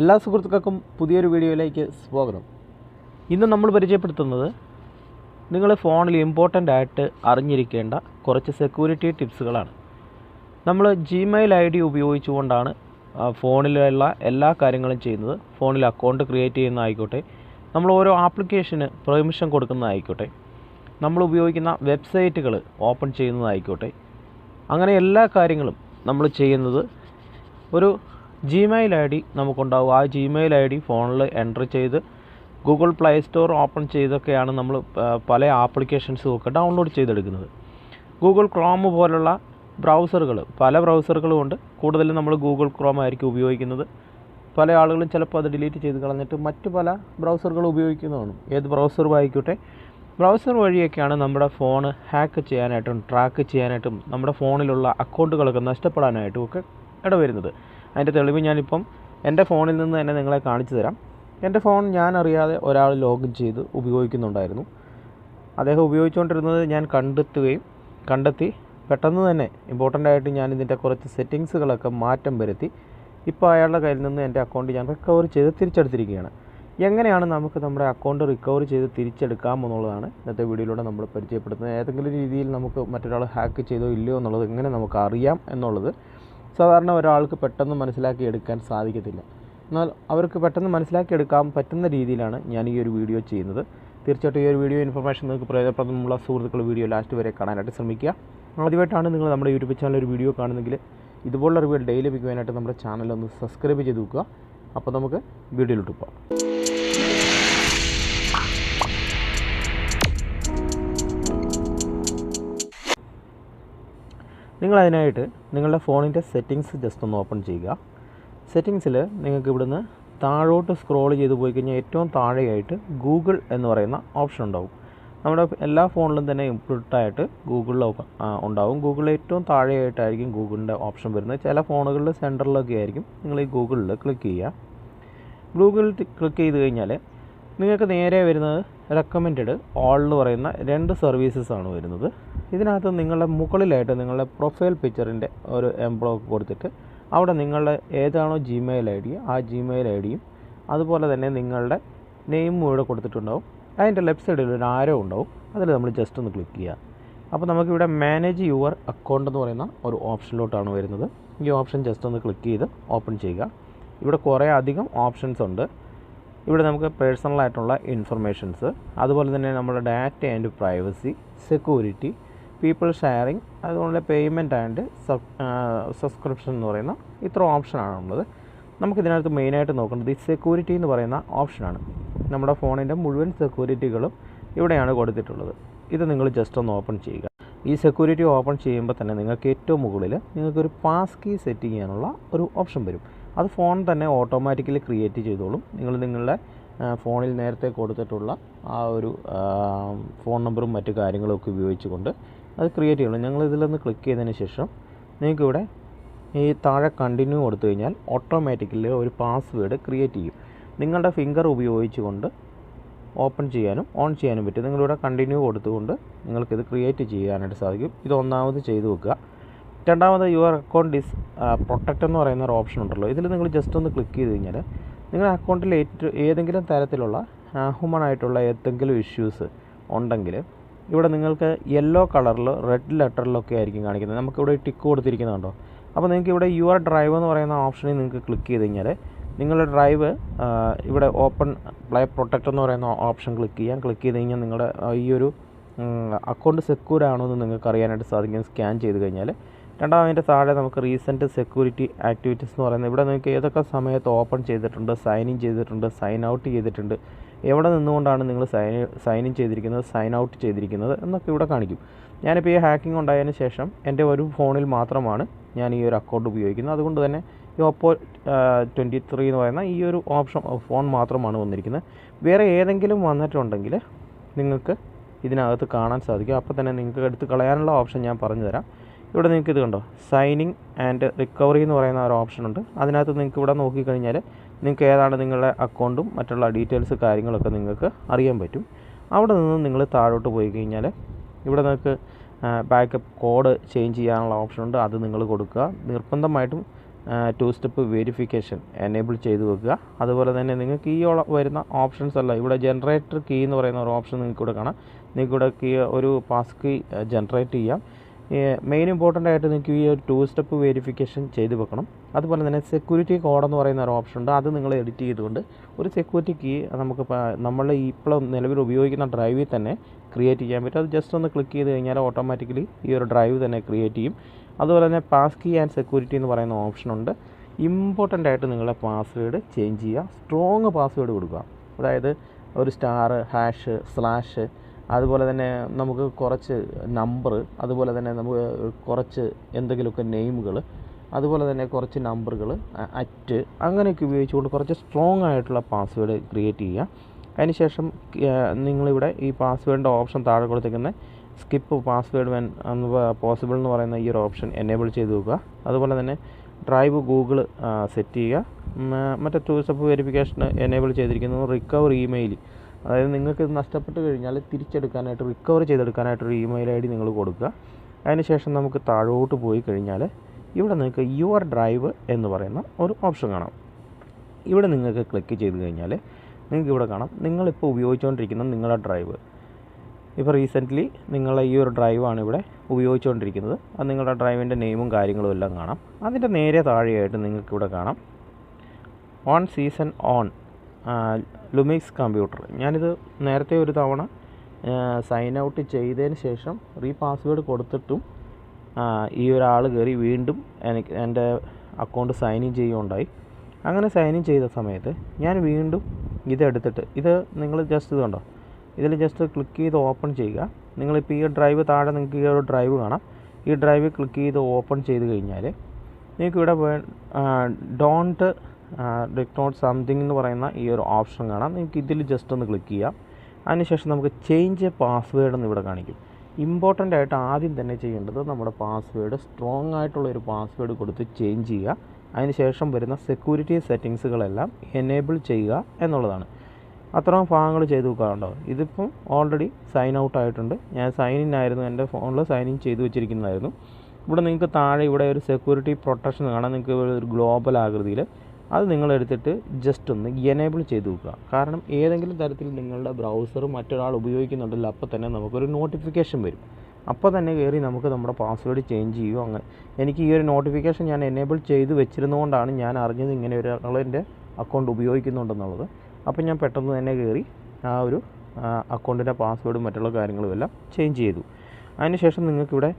എല്ലാ സുഹൃത്തുക്കൾക്കും പുതിയൊരു വീഡിയോയിലേക്ക് സ്വാഗതം. ഇന്ന് നമ്മൾ പരിചയപ്പെടുത്തുന്നത് നിങ്ങൾ ഫോണിൽ ഇമ്പോർട്ടന്റ് ആയിട്ട് അറിഞ്ഞിരിക്കേണ്ട കുറച്ച് സെക്യൂരിറ്റി ടിപ്സുകളാണ് നമ്മൾ ജിമെയിൽ ഐ ഡി ഉപയോഗിച്ചുകൊണ്ടാണ് ഫോണിലുള്ള എല്ലാ കാര്യങ്ങളും ചെയ്യുന്നത്. ഫോണിൽ അക്കൗണ്ട് ക്രിയേറ്റ് ചെയ്യുന്ന ആയിക്കോട്ടെ നമ്മൾ ഓരോ ആപ്ലിക്കേഷന് പെർമിഷൻ കൊടുക്കുന്നതായിക്കോട്ടെ നമ്മൾ ഉപയോഗിക്കുന്ന വെബ്സൈറ്റുകൾ ഓപ്പൺ ചെയ്യുന്നതായിക്കോട്ടെ അങ്ങനെ എല്ലാ കാര്യങ്ങളും നമ്മൾ ചെയ്യുന്നത് ഒരു ജിമെയിൽ ഐ ഡി നമുക്കുണ്ടാവും. ആ ജിമെയിൽ ഐ ഡി ഫോണിൽ എന്റർ ചെയ്ത് ഗൂഗിൾ പ്ലേ സ്റ്റോർ ഓപ്പൺ ചെയ്തൊക്കെയാണ് നമ്മൾ പല ആപ്ലിക്കേഷൻസും ഒക്കെ ഡൗൺലോഡ് ചെയ്തെടുക്കുന്നത്. ഗൂഗിൾ ക്രോം പോലുള്ള ബ്രൗസറുകൾ പല ബ്രൗസറുകളും ഉണ്ട്. കൂടുതലും നമ്മൾ ഗൂഗിൾ ക്രോം ആയിരിക്കും ഉപയോഗിക്കുന്നത്. പല ആളുകളും ചിലപ്പോൾ അത് ഡിലീറ്റ് ചെയ്ത് കളഞ്ഞിട്ട് മറ്റു പല ബ്രൗസറുകൾ ഉപയോഗിക്കുന്നതാണ്. ഏത് ബ്രൗസറും ആയിക്കോട്ടെ. ബ്രൗസർ വഴിയൊക്കെയാണ് നമ്മുടെ ഫോൺ ഹാക്ക് ചെയ്യാനായിട്ടും ട്രാക്ക് ചെയ്യാനായിട്ടും നമ്മുടെ ഫോണിലുള്ള അക്കൗണ്ടുകളൊക്കെ നഷ്ടപ്പെടാനായിട്ടും ഒക്കെ ഇടവരുന്നത്. അതിന്റെ തെളിവ് ഞാനിപ്പം എന്റെ ഫോണിൽ നിന്ന് തന്നെ നിങ്ങളെ കാണിച്ചു തരാം. എന്റെ ഫോൺ ഞാൻ അറിയാതെ ഒരാൾ ലോഗിൻ ചെയ്ത് ഉപയോഗിക്കുന്നുണ്ടായിരുന്നു. അദ്ദേഹം ഉപയോഗിച്ചുകൊണ്ടിരുന്നത് ഞാൻ കണ്ടെത്തുകയും കണ്ടെത്തി പെട്ടെന്ന് തന്നെ ഇമ്പോർട്ടന്റ് ആയിട്ട് ഞാൻ ഇതിന്റെ കുറച്ച് സെറ്റിങ്സുകളൊക്കെ മാറ്റം വരുത്തി. ഇപ്പോൾ അയാളുടെ കയ്യിൽ നിന്ന് എന്റെ അക്കൗണ്ട് ഞാൻ റിക്കവർ ചെയ്ത് തിരിച്ചെടുത്തിരിക്കുകയാണ്. എങ്ങനെയാണ് നമുക്ക് നമ്മുടെ അക്കൗണ്ട് റിക്കവർ ചെയ്ത് തിരിച്ചെടുക്കാം എന്നുള്ളതാണ് ഇന്നത്തെ വീഡിയോയിലൂടെ നമ്മൾ പരിചയപ്പെടുത്തുന്നത്. ഏതെങ്കിലും രീതിയിൽ നമുക്ക് മറ്റൊരാൾ ഹാക്ക് ചെയ്തോ ഇല്ലയോ എന്നുള്ളത് എങ്ങനെ നമുക്ക് അറിയാം എന്നുള്ളത് സാധാരണ ഒരാൾക്ക് പെട്ടെന്ന് മനസ്സിലാക്കി എടുക്കാൻ സാധിക്കത്തില്ല. എന്നാൽ അവർക്ക് പെട്ടെന്ന് മനസ്സിലാക്കിയെടുക്കാൻ പറ്റുന്ന രീതിയിലാണ് ഞാൻ ഈ ഒരു വീഡിയോ ചെയ്യുന്നത്. തീർച്ചയായിട്ടും ഈ ഒരു വീഡിയോ ഇൻഫർമേഷൻ നിങ്ങൾക്ക് പ്രയോജനപ്രദമുള്ള സുഹൃത്തുക്കൾ വീഡിയോ ലാസ്റ്റ് വരെ കാണാനായിട്ട് ശ്രമിക്കുക. ആദ്യമായിട്ടാണ് നിങ്ങൾ നമ്മുടെ യൂട്യൂബ് ചാനൽ ഒരു വീഡിയോ കാണുന്നെങ്കിൽ ഇതുപോലുള്ള റിവ്യൂ ഡെയിലി ലഭിക്കുവാനായിട്ട് നമ്മുടെ ചാനൽ ഒന്ന് സബ്സ്ക്രൈബ് ചെയ്ത് വെക്കുക. അപ്പോൾ നമുക്ക് വീഡിയോയിലോട്ട് പോകാം. നിങ്ങളതിനായിട്ട് നിങ്ങളുടെ ഫോണിന്റെ സെറ്റിങ്സ് ജസ്റ്റ് ഒന്ന് ഓപ്പൺ ചെയ്യുക. സെറ്റിങ്സിൽ നിങ്ങൾക്ക് ഇവിടുന്ന് താഴോട്ട് സ്ക്രോൾ ചെയ്ത് പോയി കഴിഞ്ഞാൽ ഏറ്റവും താഴെയായിട്ട് ഗൂഗിൾ എന്ന് പറയുന്ന ഓപ്ഷൻ ഉണ്ടാവും. നമ്മുടെ എല്ലാ ഫോണിലും തന്നെ ഇംപ്ലൂട്ടായിട്ട് ഗൂഗിളിൽ ഉണ്ടാവും. ഗൂഗിളിൽ ഏറ്റവും താഴെയായിട്ടായിരിക്കും ഗൂഗിളിന്റെ ഓപ്ഷൻ വരുന്നത്. ചില ഫോണുകളിൽ സെന്ററിലൊക്കെ ആയിരിക്കും നിങ്ങൾ ഈ ഗൂഗിളിൽ ക്ലിക്ക് ചെയ്യുക. ഗൂഗിളിൽ ക്ലിക്ക് ചെയ്ത് കഴിഞ്ഞാൽ നിങ്ങൾക്ക് നേരെ വരുന്നത് റെക്കമെൻഡഡ് ഓൾ എന്ന് പറയുന്ന രണ്ട് സർവീസസ് ആണ് വരുന്നത്. ഇതിനകത്ത് നിങ്ങളുടെ മുകളിലായിട്ട് നിങ്ങളുടെ പ്രൊഫൈൽ പിക്ചറിന്റെ ഒരു എംബ്ലോക്ക് കൊടുത്തിട്ട് അവിടെ നിങ്ങളുടെ ഏതാണോ ജിമെയിൽ ഐ ഡി ആ ജിമെയിൽ ഐ ഡിയും അതുപോലെ തന്നെ നിങ്ങളുടെ നെയിമും ഇവിടെ കൊടുത്തിട്ടുണ്ടാവും. അതിന്റെ ലെഫ്റ്റ് സൈഡിൽ ഒരു ആരോ ഉണ്ടാവും. അതിൽ നമ്മൾ ജസ്റ്റ് ഒന്ന് ക്ലിക്ക് ചെയ്യുക. അപ്പോൾ നമുക്കിവിടെ മാനേജ് യുവർ അക്കൗണ്ട് എന്ന് പറയുന്ന ഒരു ഓപ്ഷനിലോട്ടാണ് വരുന്നത്. ഈ ഓപ്ഷൻ ജസ്റ്റ് ഒന്ന് ക്ലിക്ക് ചെയ്ത് ഓപ്പൺ ചെയ്യുക. ഇവിടെ കുറേ അധികം ഓപ്ഷൻസ് ഉണ്ട്. ഇവിടെ നമുക്ക് പേഴ്സണലായിട്ടുള്ള ഇൻഫർമേഷൻസ് അതുപോലെ തന്നെ നമ്മുടെ data and privacy security people sharing അതുപോലെ പേയ്മെന്റ് ആൻഡ് സബ്സ്ക്രിപ്ഷൻ എന്ന് പറയുന്ന ഇത്ര ഓപ്ഷനാണ് ഉള്ളത്. നമുക്കിതിനകത്ത് മെയിനായിട്ട് നോക്കേണ്ടത് ഈ സെക്യൂരിറ്റി എന്ന് പറയുന്ന ഓപ്ഷനാണ് നമ്മുടെ ഫോണിന്റെ മുഴുവൻ സെക്യൂരിറ്റികളും ഇവിടെയാണ് കൊടുത്തിട്ടുള്ളത്. ഇത് നിങ്ങൾ ജസ്റ്റ് ഒന്ന് ഓപ്പൺ ചെയ്യുക. ഈ സെക്യൂരിറ്റി ഓപ്പൺ ചെയ്യുമ്പോൾ തന്നെ നിങ്ങൾക്ക് ഏറ്റവും മുകളിൽ നിങ്ങൾക്കൊരു പാസ് കീ സെറ്റ് ചെയ്യാനുള്ള ഒരു ഓപ്ഷൻ വരും. അത് ഫോൺ തന്നെ ഓട്ടോമാറ്റിക്കലി ക്രിയേറ്റ് ചെയ്തോളും. നിങ്ങൾ നിങ്ങളുടെ ഫോണിൽ നേരത്തെ കൊടുത്തിട്ടുള്ള ആ ഒരു ഫോൺ നമ്പറും മറ്റു കാര്യങ്ങളൊക്കെ ഉപയോഗിച്ചുകൊണ്ട് അത് ക്രിയേറ്റ് ചെയ്യണം. ഞങ്ങൾ ഇതിലൊന്ന് ക്ലിക്ക് ചെയ്തതിന് ശേഷം നിങ്ങൾക്കിവിടെ ഈ താഴെ കണ്ടിന്യൂ കൊടുത്തു കഴിഞ്ഞാൽ ഓട്ടോമാറ്റിക്കലി ഒരു പാസ്വേഡ് ക്രിയേറ്റ് ചെയ്യും. നിങ്ങളുടെ ഫിംഗർ ഉപയോഗിച്ചുകൊണ്ട് ഓപ്പൺ ചെയ്യാനും ഓൺ ചെയ്യാനും പറ്റും. നിങ്ങളിവിടെ കണ്ടിന്യൂ കൊടുത്തുകൊണ്ട് നിങ്ങൾക്കിത് ക്രിയേറ്റ് ചെയ്യാനായിട്ട് സാധിക്കും. ഇത് ഒന്നാമത് ചെയ്തു വെക്കുക. രണ്ടാമത് യുവർ അക്കൗണ്ട് ഇസ് പ്രൊട്ടക്റ്റ് എന്ന് പറയുന്ന ഒരു ഓപ്ഷൻ ഉണ്ടല്ലോ. ഇതിൽ നിങ്ങൾ ജസ്റ്റ് ഒന്ന് ക്ലിക്ക് ചെയ്ത് കഴിഞ്ഞാൽ നിങ്ങളുടെ അക്കൗണ്ടിൽ ഏറ്റവും ഏതെങ്കിലും തരത്തിലുള്ള ഹ്യൂമൺ ആയിട്ടുള്ള ഏതെങ്കിലും ഇഷ്യൂസ് ഉണ്ടെങ്കിൽ ഇവിടെ നിങ്ങൾക്ക് യെല്ലോ കളറിൽ റെഡ് ലെറ്ററിലൊക്കെ ആയിരിക്കും കാണിക്കുന്നത്. നമുക്കിവിടെ ടിക്ക് കൊടുത്തിരിക്കുന്നുണ്ടോ അപ്പോൾ നിങ്ങൾക്ക് ഇവിടെ യുവർ ഡ്രൈവ് എന്ന് പറയുന്ന ഓപ്ഷനിൽ നിങ്ങൾക്ക് ക്ലിക്ക് ചെയ്ത് കഴിഞ്ഞാൽ നിങ്ങളുടെ ഡ്രൈവ് ഇവിടെ ഓപ്പൺ പ്ലേ പ്രൊട്ടക്റ്റ് എന്ന് പറയുന്ന ഓപ്ഷൻ ക്ലിക്ക് ചെയ്യാം ക്ലിക്ക് ചെയ്ത് കഴിഞ്ഞാൽ നിങ്ങളുടെ ഈ ഒരു അക്കൗണ്ട് സെക്യൂർ ആണോ എന്ന് നിങ്ങൾക്ക് അറിയാനായിട്ട് സാധിക്കും. സ്കാൻ ചെയ്ത് കഴിഞ്ഞാൽ രണ്ടാമതിന്റെ താഴെ നമുക്ക് റീസെന്റ് സെക്യൂരിറ്റി ആക്ടിവിറ്റീസ് എന്ന് പറയുന്നത്. ഇവിടെ നിങ്ങൾക്ക് ഏതൊക്കെ സമയത്ത് ഓപ്പൺ ചെയ്തിട്ടുണ്ട് സൈൻ ഇൻ ചെയ്തിട്ടുണ്ട് സൈൻ ഔട്ട് ചെയ്തിട്ടുണ്ട് എവിടെ നിന്നുകൊണ്ടാണ് നിങ്ങൾ സൈൻ സൈൻ ഇൻ ചെയ്തിരിക്കുന്നത് സൈൻ ഔട്ട് ചെയ്തിരിക്കുന്നത് എന്നൊക്കെ ഇവിടെ കാണിക്കും. ഞാനിപ്പോൾ ഈ ഹാക്കിംഗ് ഉണ്ടായതിന് ശേഷം എന്റെ ഒരു ഫോണിൽ മാത്രമാണ് ഞാൻ ഈ ഒരു അക്കൗണ്ട് ഉപയോഗിക്കുന്നത്. അതുകൊണ്ട് തന്നെ ഈ ഒപ്പോ ട്വന്റി ത്രീ എന്ന് പറയുന്ന ഈ ഒരു ഓപ്ഷൻ ഫോൺ മാത്രമാണ് വന്നിരിക്കുന്നത്. വേറെ ഏതെങ്കിലും വന്നിട്ടുണ്ടെങ്കിൽ നിങ്ങൾക്ക് ഇതിനകത്ത് കാണാൻ സാധിക്കും. അപ്പോൾ തന്നെ നിങ്ങൾക്ക് എടുത്ത് കളയാനുള്ള ഓപ്ഷൻ ഞാൻ പറഞ്ഞു തരാം ഇവിടെ നിങ്ങൾക്ക് ഇത് കണ്ടോ? സൈനിങ് ആൻഡ് റിക്കവറി എന്ന് പറയുന്ന ഒരു ഓപ്ഷൻ ഉണ്ട്. അതിനകത്ത് നിങ്ങൾക്ക് ഇവിടെ നോക്കിക്കഴിഞ്ഞാൽ നിങ്ങൾക്ക് ഏതാണ് നിങ്ങളുടെ അക്കൗണ്ടും മറ്റുള്ള ഡീറ്റെയിൽസ് കാര്യങ്ങളൊക്കെ നിങ്ങൾക്ക് അറിയാൻ പറ്റും. അവിടെ നിന്ന് നിങ്ങൾ താഴോട്ട് പോയി കഴിഞ്ഞാൽ ഇവിടെ നിങ്ങൾക്ക് ബാക്കപ്പ് കോഡ് ചേഞ്ച് ചെയ്യാനുള്ള ഓപ്ഷൻ ഉണ്ട്. അത് നിങ്ങൾ കൊടുക്കുക. നിർബന്ധമായിട്ടും ടു സ്റ്റെപ്പ് വെരിഫിക്കേഷൻ എനേബിൾ ചെയ്ത് വെക്കുക. അതുപോലെ തന്നെ നിങ്ങൾക്ക് ഈ വരുന്ന ഓപ്ഷൻസ് അല്ല ഇവിടെ ജനറേറ്റർ കീ എന്ന് പറയുന്ന ഒരു ഓപ്ഷൻ നിങ്ങൾക്ക് ഇവിടെ കാണാം. നിങ്ങൾക്ക് ഇവിടെ കീ ഒരു പാസ് കീ ജനറേറ്റ് ചെയ്യാം. മെയിൻ ഇമ്പോർട്ടന്റ് ആയിട്ട് നിങ്ങൾക്ക് ഈ ഒരു ടു സ്റ്റെപ്പ് വെരിഫിക്കേഷൻ ചെയ്ത് വെക്കണം. അതുപോലെ തന്നെ സെക്യൂരിറ്റി കോഡ് എന്ന് പറയുന്ന ഒരു ഓപ്ഷൻ ഉണ്ട്. അത് നിങ്ങൾ എഡിറ്റ് ചെയ്തുകൊണ്ട് ഒരു സെക്യൂരിറ്റി കീ നമുക്ക് നമ്മൾ ഇപ്പോൾ നിലവിൽ ഉപയോഗിക്കുന്ന ഡ്രൈവിൽ തന്നെ ക്രിയേറ്റ് ചെയ്യാൻ പറ്റും. അത് ജസ്റ്റ് ഒന്ന് ക്ലിക്ക് ചെയ്ത് കഴിഞ്ഞാൽ ഓട്ടോമാറ്റിക്കലി ഈ ഒരു ഡ്രൈവ് തന്നെ ക്രിയേറ്റ് ചെയ്യും. അതുപോലെ തന്നെ പാസ് കീ ആൻഡ് സെക്യൂരിറ്റി എന്ന് പറയുന്ന ഓപ്ഷൻ ഉണ്ട്. ഇമ്പോർട്ടന്റ് ആയിട്ട് നിങ്ങളുടെ പാസ്വേഡ് ചേഞ്ച് ചെയ്യുക. സ്ട്രോങ് പാസ്വേഡ് കൊടുക്കുക. അതായത് ഒരു സ്റ്റാർ ഹാഷ് സ്ലാഷ് അതുപോലെ തന്നെ നമുക്ക് കുറച്ച് നമ്പർ അതുപോലെ തന്നെ നമുക്ക് കുറച്ച് എന്തെങ്കിലുമൊക്കെ നെയിമുകൾ അതുപോലെ തന്നെ കുറച്ച് നമ്പറുകൾ അറ്റ് അങ്ങനെയൊക്കെ ഉപയോഗിച്ചുകൊണ്ട് കുറച്ച് സ്ട്രോങ് ആയിട്ടുള്ള പാസ്വേഡ് ക്രിയേറ്റ് ചെയ്യുക. അതിനുശേഷം നിങ്ങളിവിടെ ഈ പാസ്വേഡിന്റെ ഓപ്ഷൻ താഴെ കൊടുത്തേക്കുന്ന സ്കിപ്പ് പാസ്വേഡ് വെൻ പോസിബിൾ എന്ന് പറയുന്ന ഈ ഒരു ഓപ്ഷൻ എനേബിൾ ചെയ്ത് വെക്കുക. അതുപോലെ തന്നെ ഡ്രൈവ് ഗൂഗിൾ സെറ്റ് ചെയ്യുക. മറ്റേ ടു സ്റ്റെപ്പ് വെരിഫിക്കേഷൻ എനേബിൾ ചെയ്തിരിക്കുന്നു. റിക്കവർ ഇമെയിൽ അതായത് നിങ്ങൾക്ക് ഇത് നഷ്ടപ്പെട്ട് കഴിഞ്ഞാൽ തിരിച്ചെടുക്കാനായിട്ട് റിക്കവർ ചെയ്തെടുക്കാനായിട്ടൊരു ഇമെയിൽ ഐ ഡി നിങ്ങൾ കൊടുക്കുക. അതിനുശേഷം നമുക്ക് താഴോട്ട് പോയി കഴിഞ്ഞാൽ ഇവിടെ നിങ്ങൾക്ക് യുവർ ഡ്രൈവ് എന്ന് പറയുന്ന ഒരു ഓപ്ഷൻ കാണാം. ഇവിടെ നിങ്ങൾക്ക് ക്ലിക്ക് ചെയ്ത് കഴിഞ്ഞാൽ നിങ്ങൾക്ക് ഇവിടെ കാണാം. നിങ്ങളിപ്പോൾ ഉപയോഗിച്ചുകൊണ്ടിരിക്കുന്ന നിങ്ങളുടെ ഡ്രൈവ് ഇപ്പോൾ റീസെന്റ്ലി നിങ്ങളെ ഈ ഒരു ഡ്രൈവാണ് ഇവിടെ ഉപയോഗിച്ചുകൊണ്ടിരിക്കുന്നത്. അത് നിങ്ങളുടെ ഡ്രൈവിന്റെ നെയിമും കാര്യങ്ങളും എല്ലാം കാണാം. അതിന്റെ നേരെ താഴെയായിട്ട് നിങ്ങൾക്ക് ഇവിടെ കാണാം. On season on Lumix computer ഞാനിത് നേരത്തെ ഒരു തവണ സൈൻ ഔട്ട് ചെയ്തതിന് ശേഷം റീ പാസ്വേഡ് കൊടുത്തിട്ടും ഈ ഒരാൾ കയറി വീണ്ടും എനിക്ക് എന്റെ അക്കൗണ്ട് സൈൻ ഇൻ ചെയ്യുകയുണ്ടായി. അങ്ങനെ സൈൻ ഇൻ ചെയ്ത സമയത്ത് ഞാൻ വീണ്ടും ഇതെടുത്തിട്ട് ഇത് നിങ്ങൾ ജസ്റ്റ് ഇതുണ്ടോ ഇതിൽ ജസ്റ്റ് ക്ലിക്ക് ചെയ്ത് ഓപ്പൺ ചെയ്യുക. നിങ്ങളിപ്പോൾ ഈ ഡ്രൈവ് താഴെ നിങ്ങൾക്ക് ഈ ഒരു ഡ്രൈവ് കാണാം. ഈ ഡ്രൈവ് ക്ലിക്ക് ചെയ്ത് ഓപ്പൺ ചെയ്ത് കഴിഞ്ഞാൽ നിങ്ങൾക്ക് ഇവിടെ ഡോണ്ട് ഡിക്ടോട്ട് സംതിങ് എന്ന് പറയുന്ന ഈ ഒരു ഓപ്ഷൻ കാണാം. നിങ്ങൾക്ക് ഇതിൽ ജസ്റ്റ് ഒന്ന് ക്ലിക്ക് ചെയ്യാം. അതിനുശേഷം നമുക്ക് ചേഞ്ച് പാസ്വേഡ് എന്ന് ഇവിടെ കാണിക്കും. ഇമ്പോർട്ടന്റ് ആയിട്ട് ആദ്യം തന്നെ ചെയ്യേണ്ടത് നമ്മുടെ പാസ്വേഡ് സ്ട്രോങ് ആയിട്ടുള്ള ഒരു പാസ്വേഡ് കൊടുത്ത് ചേഞ്ച് ചെയ്യുക. അതിനുശേഷം വരുന്ന സെക്യൂരിറ്റി സെറ്റിങ്സുകളെല്ലാം എനേബിൾ ചെയ്യുക എന്നുള്ളതാണ്. അത്രയും ഭാഗങ്ങൾ ചെയ്ത് വെക്കാറുണ്ടോ ഇതിപ്പം ഓൾറെഡി സൈൻ ഔട്ട് ആയിട്ടുണ്ട്. ഞാൻ സൈൻ ഇൻ ആയിരുന്നു. എന്റെ ഫോണിൽ സൈൻ ഇൻ ചെയ്ത് വെച്ചിരിക്കുന്നതായിരുന്നു. ഇവിടെ നിങ്ങൾക്ക് താഴെ ഇവിടെ ഒരു സെക്യൂരിറ്റി പ്രൊട്ടക്ഷൻ കാണാം. നിങ്ങൾക്ക് ഒരു ഗ്ലോബൽ ആകൃതിയിൽ അത് നിങ്ങൾ എടുത്തിട്ട് ജസ്റ്റ് ഒന്ന് എനേബിൾ ചെയ്ത് വെക്കുക കാരണം ഏതെങ്കിലും തരത്തിൽ നിങ്ങളുടെ ബ്രൗസർ മറ്റൊരാൾ ഉപയോഗിക്കുന്നുണ്ടല്ലോ അപ്പോൾ തന്നെ നമുക്കൊരു നോട്ടിഫിക്കേഷൻ വരും. അപ്പോൾ തന്നെ കയറി നമുക്ക് നമ്മുടെ പാസ്വേഡ് ചേഞ്ച് ചെയ്യുമോ അങ്ങനെ. എനിക്ക് ഈ ഒരു നോട്ടിഫിക്കേഷൻ ഞാൻ എനേബിൾ ചെയ്ത് വെച്ചിരുന്നുകൊണ്ടാണ് ഞാൻ അറിഞ്ഞത് ഇങ്ങനെ ഒരാൾ എന്റെ അക്കൗണ്ട് ഉപയോഗിക്കുന്നുണ്ടെന്നുള്ളത്. അപ്പോൾ ഞാൻ പെട്ടെന്ന് തന്നെ കയറി ആ ഒരു അക്കൗണ്ടിന്റെ പാസ്വേഡും മറ്റുള്ള കാര്യങ്ങളും എല്ലാം ചേഞ്ച് ചെയ്തു. അതിനുശേഷം നിങ്ങൾക്കിവിടെ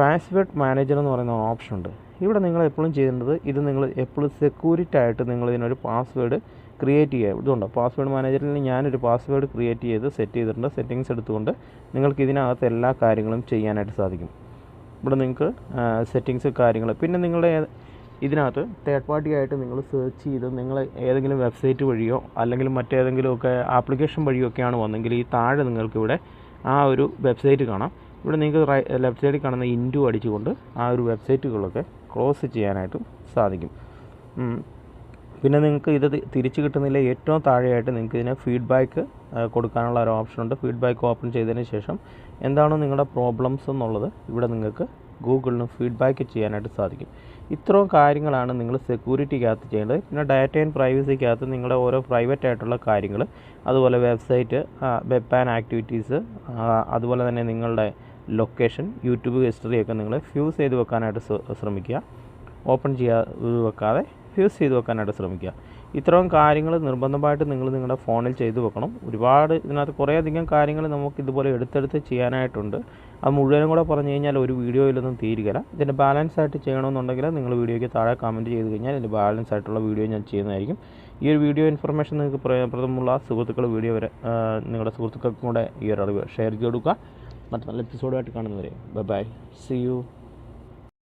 പാസ്വേഡ് മാനേജർ എന്ന് പറയുന്ന ഓപ്ഷൻ ഉണ്ട്. ഇവിടെ നിങ്ങൾ എപ്പോഴും ചെയ്യേണ്ടത് ഇത് നിങ്ങൾ എപ്പോഴും സെക്യൂരിറ്റി ആയിട്ട് നിങ്ങൾ ഇതിനൊരു പാസ്വേഡ് ക്രിയേറ്റ് ചെയ്യുക. ഇതുണ്ട്? പാസ്വേഡ് മാനേജറിൽ ഞാനൊരു പാസ്വേഡ് ക്രിയേറ്റ് ചെയ്ത് സെറ്റ് ചെയ്തിട്ടുണ്ട്. സെറ്റിങ്സ് എടുത്തുകൊണ്ട് നിങ്ങൾക്ക് ഇതിനകത്ത് എല്ലാ കാര്യങ്ങളും ചെയ്യാനായിട്ട് സാധിക്കും. ഇവിടെ നിങ്ങൾക്ക് സെറ്റിങ്സ് കാര്യങ്ങൾ. പിന്നെ നിങ്ങളുടെ ഇതിനകത്ത് തേർഡ് പാർട്ടി ആയിട്ട് നിങ്ങൾ സെർച്ച് ചെയ്ത് നിങ്ങൾ ഏതെങ്കിലും വെബ്സൈറ്റ് വഴിയോ അല്ലെങ്കിൽ മറ്റേതെങ്കിലുമൊക്കെ ആപ്ലിക്കേഷൻ വഴിയോ ഒക്കെയാണ് വന്നെങ്കിൽ ഈ താഴെ നിങ്ങൾക്കിവിടെ ആ ഒരു വെബ്സൈറ്റ് കാണാം. ഇവിടെ നിങ്ങൾക്ക് ലെഫ്റ്റ് സൈഡിൽ കാണുന്ന ഇന്റു അടിച്ചുകൊണ്ട് ആ ഒരു വെബ്സൈറ്റുകളൊക്കെ ക്ലോസ് ചെയ്യാനായിട്ടും സാധിക്കും. പിന്നെ നിങ്ങൾക്ക് ഇത് തിരിച്ച് കിട്ടുന്നില്ല ഏറ്റവും താഴെയായിട്ട് നിങ്ങൾക്ക് ഇതിന് ഫീഡ്ബാക്ക് കൊടുക്കാനുള്ള ഒരു ഓപ്ഷൻ ഉണ്ട്. ഫീഡ്ബാക്ക് ഓപ്പൺ ചെയ്തതിന് ശേഷം എന്താണോ നിങ്ങളുടെ പ്രോബ്ലംസ് എന്നുള്ളത് ഇവിടെ നിങ്ങൾക്ക് ഗൂഗിളിന് ഫീഡ്ബാക്ക് ചെയ്യാനായിട്ട് സാധിക്കും. ഇത്രയും കാര്യങ്ങളാണ് നിങ്ങൾ സെക്യൂരിറ്റിക്കകത്ത് ചെയ്യേണ്ടത്. പിന്നെ ഡാറ്റ ആൻഡ് പ്രൈവസിക്കകത്ത് നിങ്ങളുടെ ഓരോ പ്രൈവറ്റ് ആയിട്ടുള്ള കാര്യങ്ങൾ അതുപോലെ വെബ്സൈറ്റ് വെബ് ആൻഡ് ആക്ടിവിറ്റീസ് അതുപോലെ തന്നെ നിങ്ങളുടെ ലൊക്കേഷൻ യൂട്യൂബ് ഹിസ്റ്ററിയൊക്കെ നിങ്ങൾ ഫ്യൂസ് ചെയ്ത് വെക്കാനായിട്ട് ശ്രമിക്കുക. ഓപ്പൺ ചെയ്യാ വെക്കാതെ ഫ്യൂസ് ചെയ്ത് വെക്കാനായിട്ട് ശ്രമിക്കുക. ഇത്രയും കാര്യങ്ങൾ നിർബന്ധമായിട്ട് നിങ്ങൾ നിങ്ങളുടെ ഫോണിൽ ചെയ്തു വെക്കണം. ഒരുപാട് ഇതിനകത്ത് കുറേയധികം കാര്യങ്ങൾ നമുക്ക് ഇതുപോലെ എടുത്തെടുത്ത് ചെയ്യാനായിട്ടുണ്ട്. അത് മുഴുവനും കൂടെ പറഞ്ഞു കഴിഞ്ഞാൽ ഒരു വീഡിയോയിലൊന്നും തീരുകയില്ല. ഇതിന്റെ ബാലൻസ് ആയിട്ട് ചെയ്യണമെന്നുണ്ടെങ്കിൽ നിങ്ങൾ വീഡിയോയ്ക്ക് താഴെ കമന്റ് ചെയ്ത് കഴിഞ്ഞാൽ ഇതിന്റെ ബാലൻസ് ആയിട്ടുള്ള വീഡിയോ ഞാൻ ചെയ്യുന്നതായിരിക്കും. ഈ ഒരു വീഡിയോ ഇൻഫർമേഷൻ നിങ്ങൾക്ക് പ്രയോജനപ്രദമുള്ള സുഹൃത്തുക്കൾ വീഡിയോ വരെ നിങ്ങളുടെ സുഹൃത്തുക്കൾക്കും കൂടെ ഈ ഒരു അറിവ് ഷെയർ ചെയ്ത് കൊടുക്കുക. മറ്റു നല്ല എപ്പിസോഡുമായിട്ട് കാണുന്നവരെ. Bye bye C U